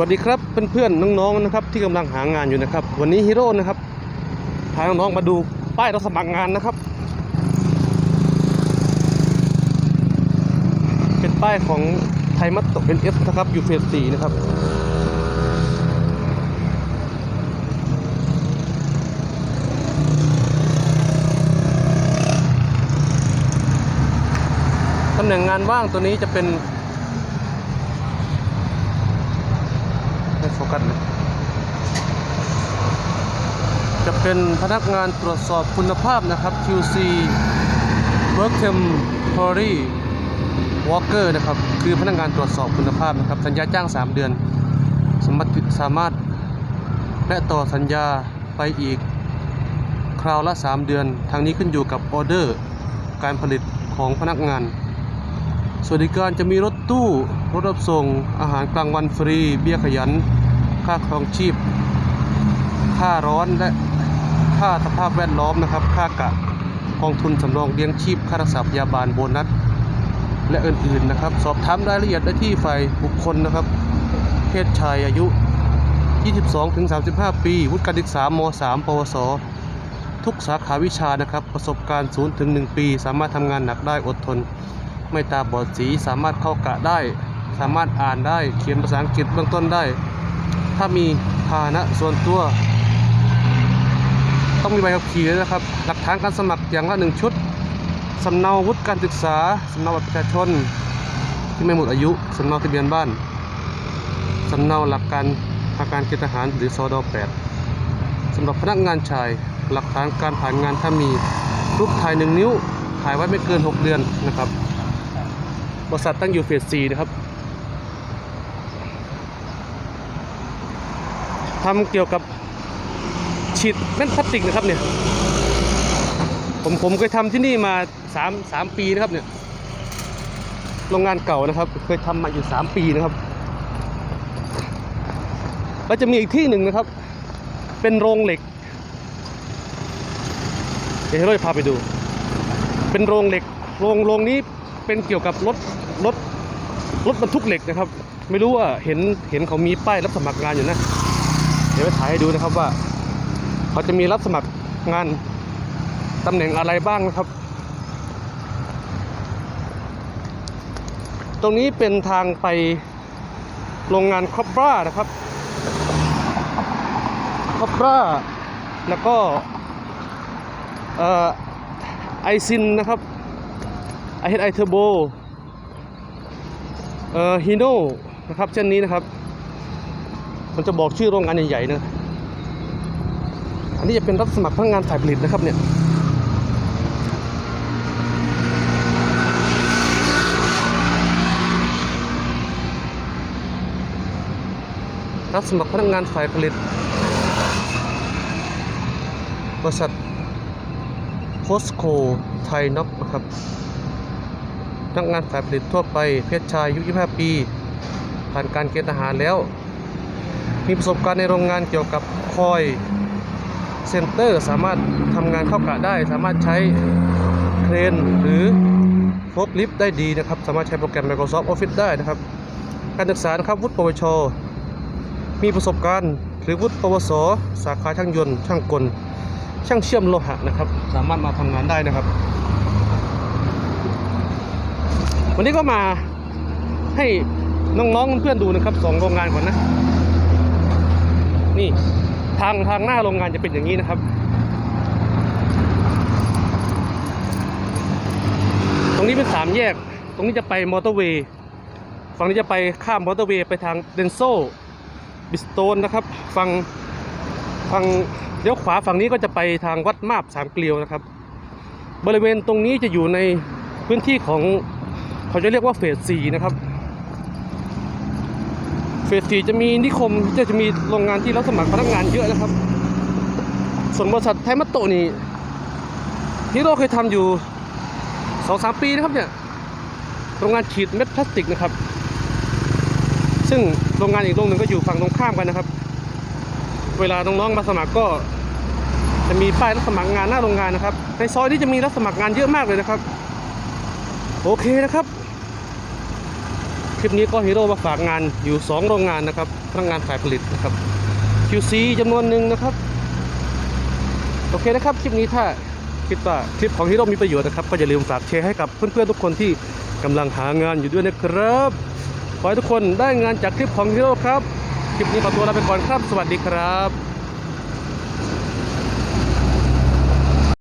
วัสดีครับเพื่อนๆน้องๆนะครับที่กำลังหางานอยู่นะครับ วันนี้ฮีโร่นะครับพาน้องๆมาดูป้ายรับสมัครงานนะครับ เป็นป้ายของไทยมัตโตเป็นเอฟนะครับอยู่เฟสสี่นะครับ ตำแหน่งงานว่างตัวนี้จะเป็น ไม่โฟกัสเลยจะเป็นพนักงานตรวจสอบคุณภาพนะครับ QC Work Temporary Worker นะครับ คือพนักงานตรวจสอบคุณภาพนะครับ สัญญาจ้าง 3 เดือน สามารถสามารถและต่อสัญญาไปอีก คราวละ 3 เดือน ทางนี้ขึ้นอยู่กับออเดอร์การผลิตของพนักงานสวัสดิการจะมีรถตู้ รถรับส่ง อาหารกลางวันฟรี เบี้ยขยัน ค่าครองชีพ ค่าร้อนและค่าสภาพแวดล้อมนะครับ ค่ากะกองทุนสำรองเลี้ยงชีพค่ารักษาพยาบาลโบนัส และอื่นๆนะครับ สอบถามรายละเอียดได้ที่ฝ่ายบุคคลนะครับ เพศชายอายุ 22-35 ปี วุฒิการศึกษาม3ปวส ทุกสาขาวิชานะครับ ประสบการณ์ 0-1 ปี สามารถทำงานหนักได้อดทน ไม่ตาบอดสี สามารถเข้ากะได้ สามารถอ่านได้ เขียนภาษาอังกฤษเบื้องต้นได้ ถ้ามีพาหนะส่วนตัว ต้องมีใบขับขี่ด้วยนะครับ หลักฐานการสมัครอย่างละหนึ่งชุดสำเนาวุฒิการศึกษาสำเนาบัตรประชาชน ที่ไม่หมดอายุสำเนาทะเบียนบ้านสำเนาหลักการอาการเกณฑ์ทหารหรือสอด8สำหรับพนักงานชาย หลักฐานการผ่านงานถ้ามีรูปถ่ายหนึ่งนิ้วถ่ายไว้ไม่เกิน 6 เดือนนะครับบริษัทตั้งอยู่เฟส4นะครับ ทำเกี่ยวกับฉีดแม่นพลาสติกนะครับเนี่ย ผมผมเคยทำที่นี่มา3 3ปีนะครับเนี่ยโรงงานเก่านะครับ เคยทำมาอยู่3ปีนะครับแล้วจะมีอีกที่หนึ่งนะครับ เป็นโรงเหล็ก เดี๋ยวให้เราจะพาไปดู เป็นโรงเหล็กโรงโรงนี้เป็นเกี่ยวกับรถรถรถบรรทุกเหล็กนะครับ ไม่รู้ว่าเห็นเห็นเขามีป้ายรับสมัครงานอยู่นะ ดี๋ยวไปถ่ายให้ดูนะครับว่าเขาจะมีรับสมัครงานตำแหน่งอะไรบ้างนะครับ ตรงนี้เป็นทางไปโรงงานคอปรานะครับคอปราแล้วก็ไอซินนะครับไอเฮดไอเทอร์โบเอ่อฮีโน่นะครับเช่นนี้นะครับ มันจะบอกชื่อโรงงานใหญ่ๆนะอันนี้จะเป็นรับสมัครพนักงานฝ่ายผลิตนะครับเนี่ยรับสมัครพนักงานฝ่ายผลิต บริษัทโพสโคไทยน็อกนะครับพนักงานฝ่ายผลิตทั่วไปเพศชายอายุ25 ปี ผ่านการเกณฑ์ทหารแล้ว มีประสบการณ์ในโรงงานเกี่ยวกับคอยเซ็นเตอร์สามารถทำงานเข้ากะได้ สามารถใช้เครนหรือโฟล์คลิฟต์ได้ดีนะครับ สามารถใช้โปรแกรม Microsoft Office ได้นะครับ การศึกษานะครับวุฒิปวช มีประสบการณ์หรือวุฒิปวส สาขาช่างยนต์ ช่างกล ช่างเชื่อมโลหะนะครับ สามารถมาทำงานได้นะครับ วันนี้ก็มาให้น้องๆเพื่อนๆดูนะครับสองโรงงานก่อนนะ นี่ทางทางหน้าโรงงานจะเป็นอย่างนี้นะครับ ตรงนี้เป็นสามแยก ตรงนี้จะไปมอเตอร์เวย์ ฝั่งนี้จะไปข้ามมอเตอร์เวย์ไปทางเดนโซบิสโตนนะครับ ฝั่งฝั่งเลี้ยวขวาฝั่งนี้ก็จะไปทางวัดมาบสามเกลียวนะครับ บริเวณตรงนี้จะอยู่ในพื้นที่ของเขาจะเรียกว่าเฟสสี่นะครับ เฟสสี่จะมีนิคมจะจะมีโรงงานที่รับสมัครพนักงานเยอะนะครับ ส่วนบริษัทไทมัตโตนี่ที่เราเคยทำอยู่สองสามปีนะครับเนี่ยโรงงานฉีดเม็ดพลาสติกนะครับ ซึ่งโรงงานอีกโรงหนึ่งก็อยู่ฝั่งตรงข้ามกันนะครับ เวลาน้องๆมาสมัครก็ จะมีป้ายรับสมัครงานหน้าโรงงานนะครับ ในซอยนี้จะมีรับสมัครงานเยอะมากเลยนะครับ โอเคนะครับ คลิปนี้ก็ฮีโร่มาฝากงานอยู่ 2 โรงงานนะครับพนักงานฝ่ายผลิตนะครับ QC จำนวนหนึ่งนะครับ โอเคนะครับ คลิปนี้ถ้าคิดว่าคลิปของฮีโร่มีประโยชน์นะครับ ก็อย่าลืมฝากแชร์ให้กับเพื่อนๆทุกคนที่กำลังหางานอยู่ด้วยนะครับขอให้ทุกคนได้งานจากคลิปของฮีโร่ครับ คลิปนี้ขอตัวลาไปก่อนครับ สวัสดีครับ